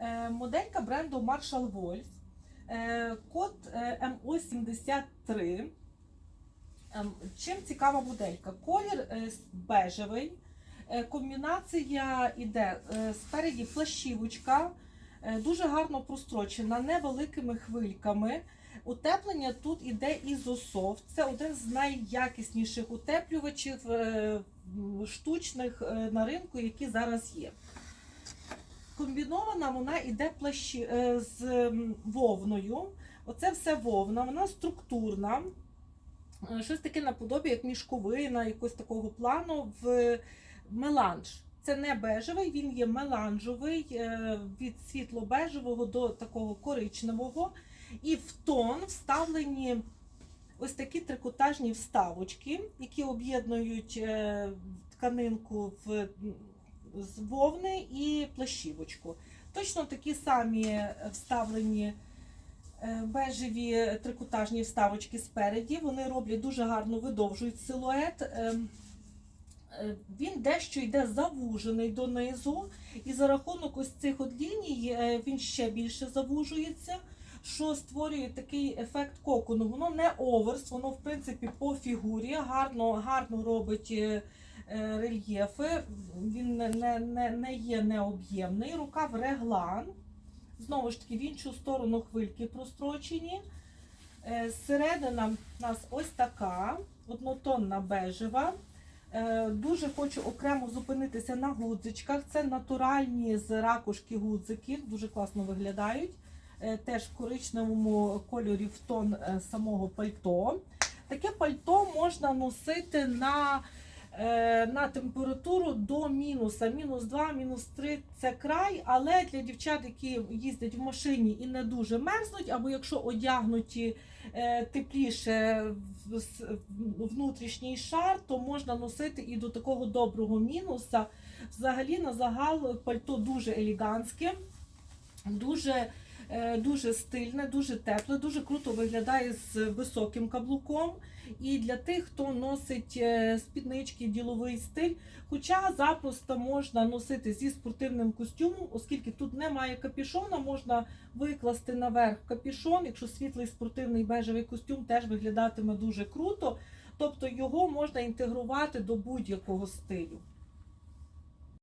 Е, Моделька бренду Marshall Wolf. Е, Код е, МО73. Ем, Чим цікава моделька? Колір бежевий. Комбінація іде е, спереді флешівочка, е, дуже гарно прострочена, невеликими хвильками. Утеплення тут іде ізософт. Це один з найякісніших утеплювачів штучних на ринку, які зараз є. Комбінована вона йде плащі, е, з вовною. Оце все вовна, вона структурна. Е, Щось таке наподобі, як мішковина, якогось такого плану в меланж. Це не бежевий, він є меланжовий е, від світло-бежевого до такого коричневого. І в тон вставлені ось такі трикотажні вставочки, які об'єднують тканинку в, з вовни і плащівочку. Точно такі самі е, вставлені е, бежеві трикотажні вставочки спереді. Вони роблять дуже гарно видовжують силует. Ем, е, Він дещо йде завужений донизу, і за рахунок ось цих от ліній він ще більше завужується, що створює такий ефект кокону. Воно не оверс, воно в принципі по фігурі гарно, гарно робить рельєфи. Він не, не, не, є необ'ємний. Рукав реглан. Знову ж таки, в іншу сторону хвильки прострочені. Е, Середина в нас ось така, однотонна бежева. Е, Дуже хочу окремо зупинитися на гудзичках. Це натуральні з ракушки гудзики, дуже класно виглядають. Е, Теж в коричневому кольорі в тон е, самого пальто. Таке пальто можна носити на, е, на температуру до мінуса. Мінус 2, мінус 3 це край, але для дівчат, які їздять в машині і не дуже мерзнуть, або якщо одягнуті е, тепліше внутрішній шар, то можна носити і до такого доброго мінуса. Взагалі, на загал пальто дуже елегантське, дуже, е, дуже стильне, дуже тепле, дуже круто виглядає з високим каблуком. І для тих, хто носить е, спіднички, діловий стиль, хоча запросто можна носити зі спортивним костюмом, оскільки тут немає капішона, можна викласти наверх капішон. Якщо світлий спортивний бежевий костюм теж виглядатиме дуже круто. Тобто його можна інтегрувати до будь-якого стилю.